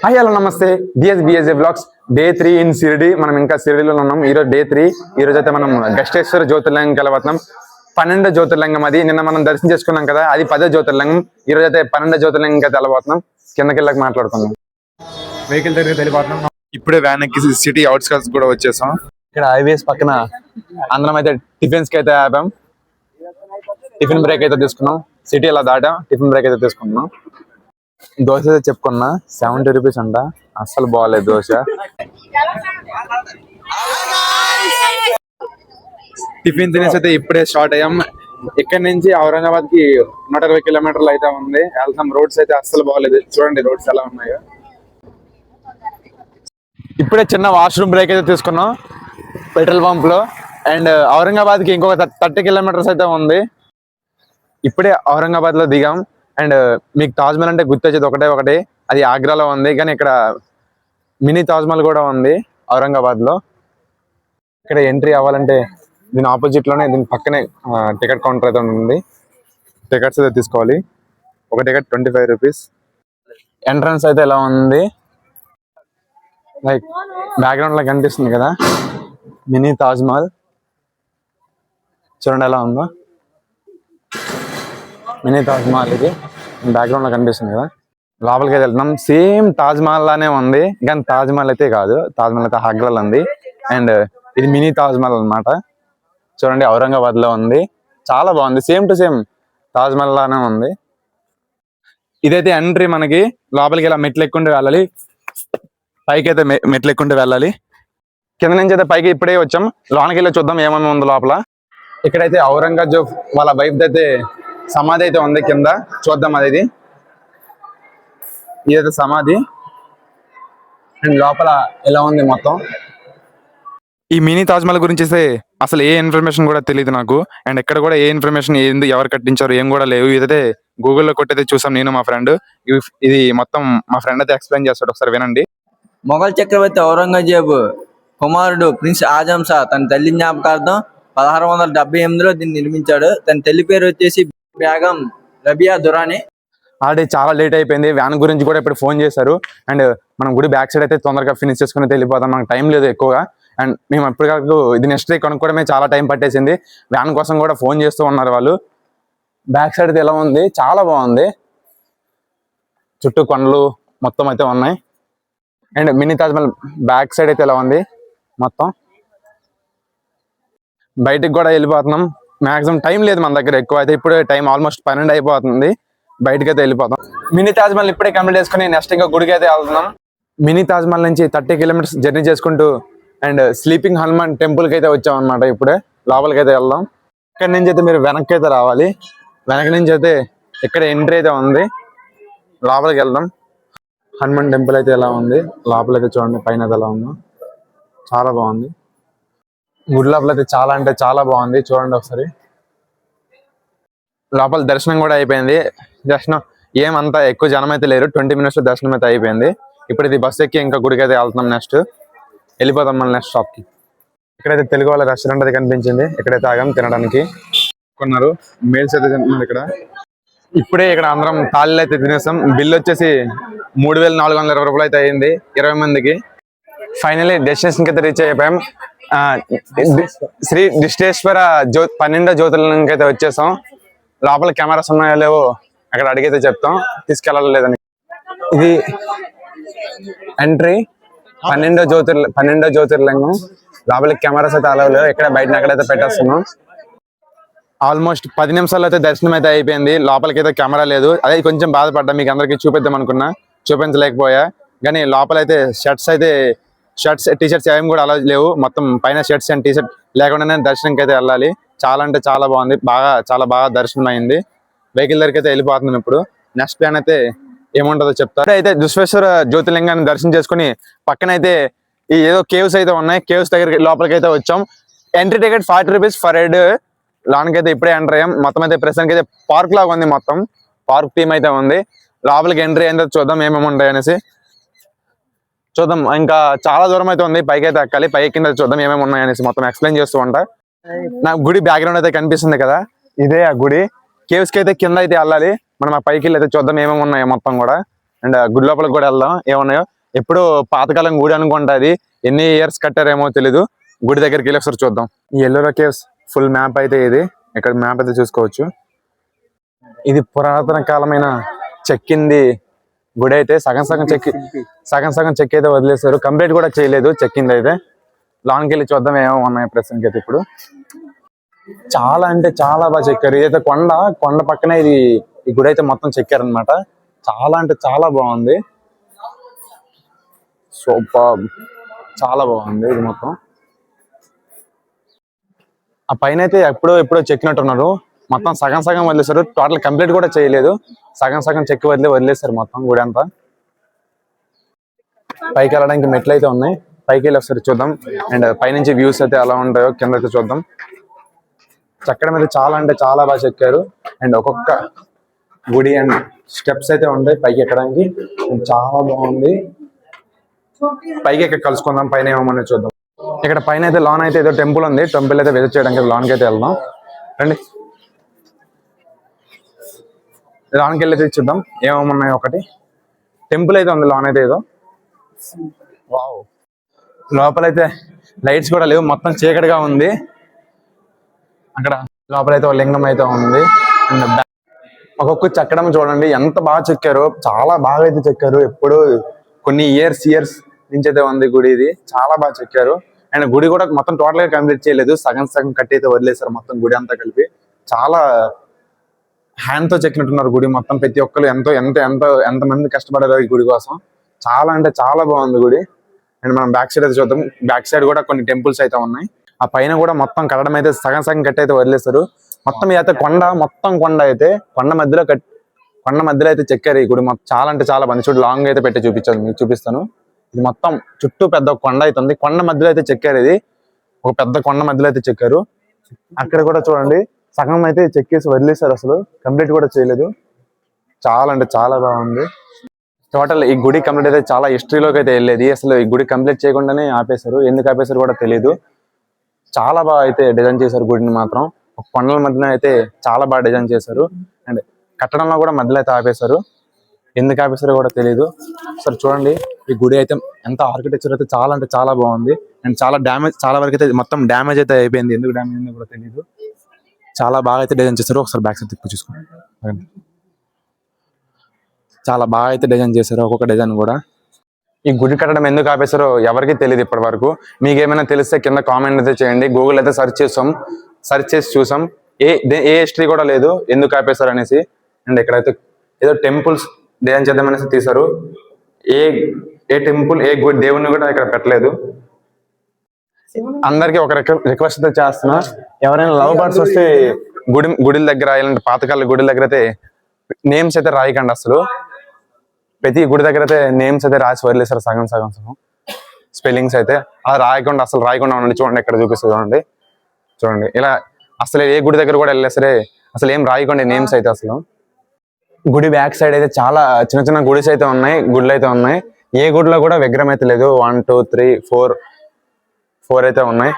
Hi hello namaste. BS BSA blogs day three in Shirdi మనం ఇంకా సిరిడిలో ఉన్నాం. ఈ రోజు డే త్రీ ఈ రోజు అయితే మనం గష్టేశ్వర జ్యోతిర్లింగం కలవతున్నాం పన్నెండో జ్యోతిర్లింగం అది. నిన్న మనం దర్శనం చేసుకున్నాం కదా అది పదో జ్యోతిర్లింగం. ఈ రోజు అయితే పన్నెండో జ్యోతిర్లింగం అయితే వెళ్ళబోతున్నాం కిందకి వెళ్ళక మాట్లాడుకుందాం. వెహికల్ దగ్గర వెళ్ళిపోతున్నాం. ఇప్పుడే వ్యాన్ ఎక్కి సిటీ అవుట్స్కట్స్ కూడా వచ్చేసాం. ఇక్కడ హైవేస్ పక్కన అందరం అయితే టిఫిన్స్కి అయితే ఆపాం. టిఫిన్ బ్రేక్ అయితే తీసుకున్నాం. సిటీ అలా దాటాం. టిఫిన్ బ్రేక్ అయితే తీసుకున్నాం దోశ అయితే చెప్పుకున్నా. సెవెంటీ రూపీస్ అంట. అస్సలు బాగాలేదు దోశ. టిఫిన్ తినేసి అయితే ఇప్పుడే స్టార్ట్ అయ్యాం. ఇక్కడ నుంచి ఔరంగాబాద్కి నూట ఇరవై కిలోమీటర్లు అయితే ఉంది. వెళ్తాం. రోడ్స్ అయితే అస్సలు బాగాలేదు. చూడండి రోడ్స్ ఎలా ఉన్నాయో. ఇప్పుడే చిన్న వాష్రూమ్ బ్రేక్ అయితే తీసుకున్నాం పెట్రోల్ పంప్లో అండ్ ఔరంగాబాద్కి ఇంకొక థర్టీ కిలోమీటర్స్ అయితే ఉంది. ఇప్పుడే ఔరంగాబాద్లో దిగాం. అండ్ మీకు తాజ్మహల్ అంటే గుర్తొచ్చేది ఒకటే ఒకటి. అది ఆగ్రాలో ఉంది కానీ ఇక్కడ మినీ తాజ్మహల్ కూడా ఉంది ఔరంగాబాద్లో. ఇక్కడ ఎంట్రీ అవ్వాలంటే దీని ఆపోజిట్లోనే దీని పక్కనే టికెట్ కౌంటర్ అయితే ఉంది. టికెట్స్ అయితే తీసుకోవాలి. ఒక ticket twenty five rupees. Entrance అయితే ఎలా ఉంది? లైక్ బ్యాక్గ్రౌండ్లో కనిపిస్తుంది కదా. మినీ తాజ్మహల్ చూడండి ఎలా ఉందో. మినీ తాజ్ మహల్ ఇది. బ్యాక్గ్రౌండ్లో కనిపిస్తుంది కదా. లోపలికి అయితే వెళ్తున్నాం. సేమ్ తాజ్ మహల్ లానే ఉంది. కానీ తాజ్ మహల్ అయితే కాదు. తాజ్ మహల్ అయితే హగ్రల్ ఉంది. అండ్ ఇది మినీ తాజ్ మహల్ అన్నమాట. చూడండి ఔరంగాబాద్లో ఉంది. చాలా బాగుంది. Same to same Taj Mahal లానే ఉంది. ఇదైతే ఎంట్రీ మనకి. లోపలికి ఇలా మెట్లు ఎక్కుంటే వెళ్ళాలి. పైకి అయితే మెట్లు ఎక్కుంటే వెళ్ళాలి. కింద నుంచి అయితే పైకి ఇప్పుడే వచ్చాం. లోనకి వెళ్ళి చూద్దాం ఏమేమి ఉంది లోపల. ఇక్కడైతే ఔరంగజేబ్ వాళ్ళ వైఫ్ అయితే సమాధి అయితే ఉంది కింద. చూద్దాం అది. ఇది ఇదైతే సమాధి. అండ్ లోపల ఎలా ఉంది మొత్తం? ఈ మినీ తాజ్ మహల్ గురించి అయితే అసలు ఏ ఇన్ఫర్మేషన్ కూడా తెలియదు నాకు. అండ్ ఎక్కడ కూడా ఏ ఇన్ఫర్మేషన్ ఏంది ఎవరు కట్టించారు ఏం కూడా లేవు. ఇదైతే గూగుల్లో కొట్టయితే చూసాం నేను మా ఫ్రెండ్. ఇది మొత్తం మా ఫ్రెండ్ అయితే ఎక్స్ప్లెయిన్ చేస్తాడు ఒకసారి వినండి. మొఘల్ చక్రవర్తి ఔరంగజేబు కుమారుడు ప్రిన్స్ ఆజం షా తన తల్లి జ్ఞాపకార్థం పదహారు వందల డెబ్బై ఎనిమిదిలో దీన్ని నిర్మించాడు. తన తల్లి పేరు వచ్చేసి బేగం రబియా దురాని. ఆల్రెడీ చాలా లేట్ అయిపోయింది. వ్యాన్ గురించి కూడా ఇప్పుడు ఫోన్ చేశారు. అండ్ మనం గుడి బ్యాక్ సైడ్ అయితే తొందరగా ఫినిష్ చేసుకుని వెళ్ళిపోతాం మనకు టైం లేదు ఎక్కువగా. అండ్ మేము ఎప్పటికప్పుడు ఇది నెక్స్ట్ డే కొనుక్కోవడమే చాలా టైం పట్టేసింది. వ్యాన్ కోసం కూడా ఫోన్ చేస్తూ ఉన్నారు వాళ్ళు. బ్యాక్ సైడ్ అయితే ఎలా ఉంది? చాలా బాగుంది. చుట్టూ కొండలు మొత్తం అయితే ఉన్నాయి. And mini Taj Mahal back side అయితే ఎలా ఉంది? మొత్తం. బయటికి కూడా వెళ్ళిపోతున్నాం. మాక్సిమం టైం లేదు మన దగ్గర ఎక్కువ. అయితే ఇప్పుడే టైం ఆల్మోస్ట్ పన్నెండు అయిపోతుంది. బయటకి అయితే వెళ్ళిపోతాం. మినీ తాజ్ మహల్ ఇప్పుడే కంప్లీట్ చేసుకుని నెక్స్ట్ ఇంకా గుడికి అయితే వెళ్తున్నాం. మినీ తాజ్ మహల్ నుంచి థర్టీ కిలోమీటర్స్ జర్నీ చేసుకుంటూ అండ్ స్లీపింగ్ హనుమాన్ టెంపుల్కి అయితే వచ్చాం అనమాట ఇప్పుడే. లోపలికి అయితే వెళ్దాం. ఇక్కడ నుంచి అయితే మీరు వెనక్కి అయితే రావాలి. వెనక నుంచి అయితే ఇక్కడ ఎంట్రీ అయితే ఉంది. లోపలికి వెళ్దాం. హనుమాన్ టెంపుల్ అయితే ఎలా ఉంది? లోపలైతే చూడండి పైన అయితే ఎలా ఉందో. చాలా బాగుంది. గుడి లోపల అయితే చాలా అంటే చాలా బాగుంది. చూడండి ఒకసారి. లోపల దర్శనం కూడా అయిపోయింది. దర్శనం ఏమంతా ఎక్కువ జనం అయితే లేరు. ట్వంటీ మినిట్స్లో దర్శనం అయితే అయిపోయింది. ఇప్పుడు ఇది బస్ ఎక్కి ఇంకా గుడికి అయితే వెళ్తున్నాం నెక్స్ట్. వెళ్ళిపోతాం మన నెక్స్ట్ షాప్కి. ఇక్కడైతే తెలుగు వాళ్ళ రెస్టారెంట్ అది కనిపించింది. ఇక్కడైతే ఆగాం తినడానికి. కొన్నారు. మేల్స్ అయితే తింటున్నారు ఇక్కడ. ఇప్పుడే ఇక్కడ అందరం తాళ్ళు అయితే తినేసాం. బిల్ వచ్చేసి మూడు వేల నాలుగు వందల ఇరవై రూపాయలు అయితే అయింది. ఇరవై మందికి. ఫైనలీ డెస్టినేషన్కి అయితే రీచ్ అయిపోయాం. శ్రీ దిష్టేశ్వర జ్యో పన్నెండో జ్యోతులకి అయితే వచ్చేసాం. లోపల కెమెరాస్ ఉన్నాయో లేవో అక్కడ అడిగితే చెప్తాం. తీసుకెళ్ళలేదని ఇది ఎంట్రీ. పన్నెండో జ్యోతిర్లి పన్నెండో జ్యోతిర్లింగం. లోపలికి కెమెరాస్ అయితే అలవ్ లేవు. ఇక్కడ బయట ఎక్కడైతే పెట్టేస్తున్నాం. ఆల్మోస్ట్ పది నిమిషాల్లో అయితే దర్శనం అయితే అయిపోయింది. లోపలికి అయితే కెమెరా లేదు. అదే కొంచెం బాధపడ్డా. మీకు అందరికీ చూపిద్దాం అనుకున్నా. చూపించలేకపోయా. కానీ లోపలైతే షర్ట్స్ అయితే షర్ట్స్ టీ షర్ట్స్ ఏం కూడా అలా లేవు. మొత్తం పైన షర్ట్స్ అండ్ టీషర్ట్ లేకుండానే దర్శనంకి అయితే వెళ్ళాలి. చాలా అంటే చాలా బాగుంది. బాగా చాలా బాగా దర్శనం అయింది వెహికల్ దగ్గరికి అయితే వెళ్ళిపోతున్నాం ఇప్పుడు. నెక్స్ట్ ప్లాన్ అయితే ఏముంటుందో చెప్తారు అయితే దుశ్వేశ్వర జ్యోతిలింగాన్ని దర్శనం చేసుకుని పక్కనైతే ఈ ఏదో కేవ్స్ అయితే ఉన్నాయి. కేవ్స్ దగ్గరికి లోపలికి అయితే వచ్చాం. Entry ticket forty rupees per head లోనికి అయితే ఇప్పుడే ఎంటర్ అయ్యాం. మొత్తం అయితే ప్రస్తుతానికి అయితే పార్క్ లాగా ఉంది మొత్తం. పార్క్ థీమ్ అయితే ఉంది. లోపలికి ఎంట్రీ అయిందో చూద్దాం ఏమేమి ఉంటాయి అనేసి చూద్దాం. ఇంకా చాలా దూరం అయితే ఉంది. పైకి అయితే ఎక్కాలి. పై కింద చూద్దాం ఏమేమి ఉన్నాయి అనేసి మొత్తం ఎక్స్ప్లెయిన్ చేస్తూ ఉంటా. నాకు గుడి బ్యాక్గ్రౌండ్ అయితే కనిపిస్తుంది కదా. ఇదే ఆ గుడి. కేవ్స్కి అయితే కింద అయితే వెళ్ళాలి. మనం ఆ పైకి వెళ్ళి అయితే చూద్దాం ఏమేమి ఉన్నాయో మొత్తం కూడా. అండ్ గుడి లోపలికి కూడా వెళ్దాం. ఏమున్నాయో. ఎప్పుడు పాతకాలం గుడి అనుకుంటా అది. ఎన్ని ఇయర్స్ కట్టారేమో తెలీదు. గుడి దగ్గరికి వెళ్ళి ఒకసారి చూద్దాం. ఈ ఎల్లోరా కేవ్స్ ఫుల్ మ్యాప్ అయితే ఇది. ఇక్కడ మ్యాప్ అయితే చూసుకోవచ్చు. ఇది పురాతన కాలమైన చెక్కింది గుడి అయితే సగం సగం చెక్కి సగం సగం చెక్ అయితే వదిలేశారు. కంప్లీట్ కూడా చేయలేదు చెక్కింది అయితే. లాంగ్కి వెళ్ళి చూద్దాం ఏమో ఉన్నాయి ప్రస్తుతానికి అయితే ఇప్పుడు. చాలా అంటే చాలా బాగా చెక్కారు. ఇదైతే కొండ కొండ పక్కనే ఇది ఈ గుడి అయితే మొత్తం చెక్కారు అనమాట చాలా అంటే చాలా బాగుంది. సూపర్. చాలా బాగుంది ఇది మొత్తం. ఆ పైన అయితే ఎప్పుడో ఎప్పుడో చెక్కినట్టున్నారు. మొత్తం సగం సగం వదిలేశారు. టోటల్ కంప్లీట్ కూడా చేయలేదు. సగం సగం చెక్కి వదిలే వదిలేశారు మొత్తం గుడి అంతా. పైకి వెళ్ళడానికి మెట్లు అయితే ఉన్నాయి. పైకి వెళ్ళి ఒకసారి చూద్దాం. అండ్ పైనుంచి వ్యూస్ అయితే ఎలా ఉంటాయో కింద అయితే చూద్దాం. చెక్కడం మీద చాలా అంటే చాలా బాగా చెక్కారు. అండ్ ఒక్కొక్క గుడి అండ్ స్టెప్స్ అయితే ఉంటాయి పైకి ఎక్కడానికి. చాలా బాగుంది. పైకి ఎక్కడ కలుసుకుందాం పైన ఏమన్నా చూద్దాం. ఇక్కడ పైన అయితే లాన్ అయితే ఏదో టెంపుల్ ఉంది. టెంపుల్ అయితే విజిట్ చేయడానికి లోన్కి అయితే వెళ్దాం. రండి. లాన్కి వెళ్ళి చూద్దాం. ఏమేమున్నాయి ఒకటి? టెంపుల్ అయితే ఉంది లోన్ అయితే ఏదో. వావ్. లోపలైతే లైట్స్ కూడా లేవు మొత్తం చీకటిగా ఉంది. అక్కడ లోపలైతే ఒక లింగం అయితే ఉంది. అండ్ ఒక్కొక్క చెక్కడం చూడండి ఎంత బాగా చెక్కారో చాలా బాగా అయితే చెక్కారు. ఎప్పుడు కొన్ని ఇయర్స్ ఇయర్స్ నుంచి అయితే ఉంది గుడి ఇది. చాలా బాగా చెక్కారు. అండ్ గుడి కూడా మొత్తం టోటల్గా కంప్లీట్ చేయలేదు. సగం సగం కట్టి అయితే వదిలేశారు మొత్తం గుడి అంతా కలిపి. చాలా హ్యాండ్తో చెక్కినట్టున్నారు గుడి మొత్తం. ప్రతి ఒక్కరు ఎంతో ఎంత ఎంత ఎంత మంది ఈ గుడి కోసం. చాలా అంటే చాలా బాగుంది గుడి. అండ్ మనం బ్యాక్ సైడ్ అయితే చూద్దాం. బ్యాక్ సైడ్ కూడా కొన్ని టెంపుల్స్ అయితే ఉన్నాయి. ఆ పైన కూడా మొత్తం కట్టడం అయితే సగం సగం కట్టి అయితే వదిలేస్తారు మొత్తం అయితే కొండ మొత్తం కొండ అయితే కొండ మధ్యలో కట్ కొండ మధ్యలో అయితే చెక్కారు ఈ గుడి మొత్తం. చాలా అంటే చాలా మంది. చూడు లాంగ్ అయితే పెట్టి చూపించాను మీకు చూపిస్తాను. ఇది మొత్తం చుట్టూ పెద్ద కొండ అయితే ఉంది. కొండ మధ్యలో అయితే చెక్కారు ఇది. ఒక పెద్ద కొండ మధ్యలో అయితే చెక్కారు. అక్కడ కూడా చూడండి. సగం అయితే చెక్ చేసి వదిలేశారు అసలు. కంప్లీట్ కూడా చేయలేదు. చాలా అంటే చాలా బాగుంది. టోటల్ ఈ గుడి కంప్లీట్ అయితే చాలా హిస్టరీలోకి అయితే వెళ్ళేది. అసలు ఈ గుడి కంప్లీట్ చేయకుండానే ఆపేశారు. ఎందుకు ఆపేశారు కూడా తెలియదు చాలా బాగా అయితే డిజైన్ చేశారు గుడిని మాత్రం. ఒక కొండల మధ్యన అయితే చాలా బాగా డిజైన్ చేశారు. అండ్ కట్టడంలో కూడా మధ్యలో అయితే ఆపేశారు. ఎందుకు ఆపేశారో కూడా తెలియదు సరే చూడండి. ఈ గుడి అయితే ఎంత ఆర్కిటెక్చర్ అయితే చాలా అంటే చాలా బాగుంది. అండ్ చాలా డ్యామేజ్ చాలా వరకు అయితే మొత్తం డ్యామేజ్ అయితే అయిపోయింది. ఎందుకు డ్యామేజ్ అయిందో కూడా తెలియదు చాలా బాగా అయితే డిజైన్ చేశారు ఒకసారి బ్యాక్ సైడ్ తిప్పి చూసుకో. చాలా బాగా అయితే డిజైన్ చేశారు ఒక్కొక్క డిజైన్ కూడా. ఈ గుడి కట్టడం ఎందుకు ఆపేశారో ఎవరికి తెలియదు ఇప్పటి వరకు మీకు ఏమైనా తెలిస్తే కింద కామెంట్ అయితే చేయండి. గూగుల్ అయితే సెర్చ్ చేసాం సెర్చ్ చేసి చూసాం. ఏ ఏ హిస్టరీ కూడా లేదు. ఎందుకు ఆపేశారు అనేసి. అండ్ ఇక్కడైతే ఏదో టెంపుల్స్ డిజైన్ చేద్దామనేసి తీశారు. ఏ ఏ టెంపుల్ ఏ గుడి దేవుని కూడా ఇక్కడ పెట్టలేదు. అందరికి ఒక రిక్వెస్ట్ అయితే చేస్తున్నా. ఎవరైనా లవ్ బర్డ్స్ వస్తే గుడి గుడిల దగ్గర ఇలాంటి పాతకాల గుడిల దగ్గర అయితే నేమ్స్ అయితే రాయకండి అసలు. ప్రతి గుడి దగ్గర అయితే నేమ్స్ అయితే రాసి వదిలేసారు సగం సగం సగం. స్పెల్లింగ్స్ అయితే. అది రాయకుండా అసలు రాయకుండా ఉండండి. చూడండి ఇక్కడ చూపిస్తుంది చూడండి. చూడండి. ఇలా అసలు ఏ గుడి దగ్గర కూడా వెళ్ళినా సరే అసలు ఏం రాయకుండా నేమ్స్ అయితే అసలు. గుడి బ్యాక్ సైడ్ అయితే చాలా చిన్న చిన్న గుడిస్ అయితే ఉన్నాయి గుడులు అయితే ఉన్నాయి. ఏ గుడిలో కూడా విగ్రహం అయితే లేదు. One two three four four అయితే ఉన్నాయి.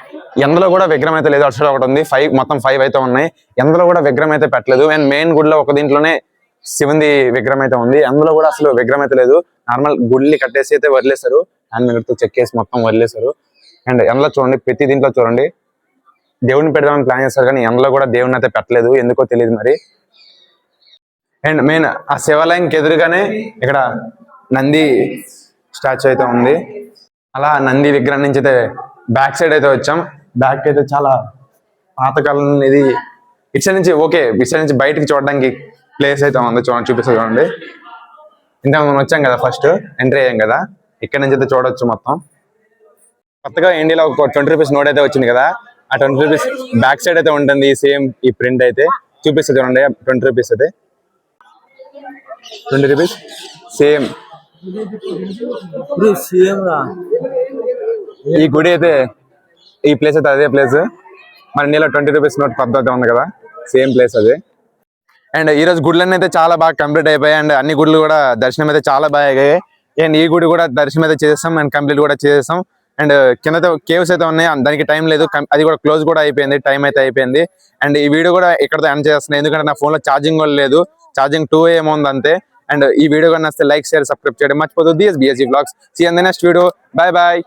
ఎందులో కూడా విగ్రహం అయితే లేదు అటు ఒకటి ఉంది. ఫైవ్ మొత్తం ఫైవ్ అయితే ఉన్నాయి. ఎందులో కూడా విగ్రహం అయితే పెట్టలేదు. అండ్ మెయిన్ గుడిలో ఒక దీంట్లోనే శివుంది విగ్రహం అయితే ఉంది. అందులో కూడా అసలు విగ్రహం అయితే లేదు. నార్మల్ గుడ్లు కట్టేసి అయితే వదిలేశారు. హ్యాండ్ చెక్ చెక్కేసి మొత్తం వదిలేశారు. అండ్ ఎందులో చూడండి ప్రతి దీంట్లో చూడండి. దేవుడిని పెడదామని ప్లాన్ చేస్తారు కానీ ఎందులో కూడా దేవుడిని అయితే పెట్టలేదు. ఎందుకో తెలియదు మరి. అండ్ మెయిన్ ఆ శివాలయంకి ఎదురుగానే ఇక్కడ నంది స్టాచ్యూ అయితే ఉంది. అలా నంది విగ్రహం నుంచి అయితే బ్యాక్ సైడ్ అయితే వచ్చాం. బ్యాక్ అయితే చాలా పాతకాలం ఇది. ఇటు నుంచి ఓకే ఇటు నుంచి బయటికి చూడడానికి ప్లేస్ అయితే ఉంది. చూడండి చూపిస్తా చూడండి. ఇంత మనం వచ్చాం కదా ఫస్ట్ ఎంట్రీ అయ్యాం కదా. ఇక్కడ నుంచి అయితే చూడొచ్చు మొత్తం. కొత్తగా ఇండియాలో ఒక ట్వంటీ రూపీస్ నోట్ అయితే వచ్చింది కదా. ఆ ట్వంటీ రూపీస్ బ్యాక్ సైడ్ అయితే ఉంటుంది. సేమ్ ఈ ప్రింట్ అయితే. చూపిస్తుంది చూడండి ట్వంటీ రూపీస్ అయితే. ట్వంటీ రూపీస్ సేమ్ రా. ఈ గుడి అయితే ఈ ప్లేస్ అయితే అదే ప్లేస్ మన నీలో ట్వంటీ రూపీస్ నోట్ పద్ధతి ఉంది కదా సేమ్ ప్లేస్ అది. అండ్ ఈ రోజు గుడ్లన్నీ అయితే చాలా బాగా కంప్లీట్ అయిపోయాయి. అండ్ అన్ని గుడ్లు కూడా దర్శనం అయితే చాలా బాగా అయ్యాయి. అండ్ ఈ గుడి కూడా దర్శనం అయితే చేసేస్తాం. అండ్ కంప్లీట్ కూడా చేసేస్తాం. అండ్ కింద కేవ్స్ అయితే ఉన్నాయి. దానికి టైం లేదు. అది కూడా క్లోజ్ కూడా అయిపోయింది. టైం అయితే అయిపోయింది. అండ్ ఈ వీడియో కూడా ఇక్కడతో ఎండ్ చేస్తున్నాను ఎందుకంటే నా ఫోన్లో ఛార్జింగ్ కూడా లేదు. ఛార్జింగ్ టూ ఏమో ఉంది అంతే. అండ్ ఈ వీడియో కన్నా లైక్ షేర్ సబ్స్క్రైబ్ చేయడం మర్చిపోతుంది BSB blogs see and next video bye bye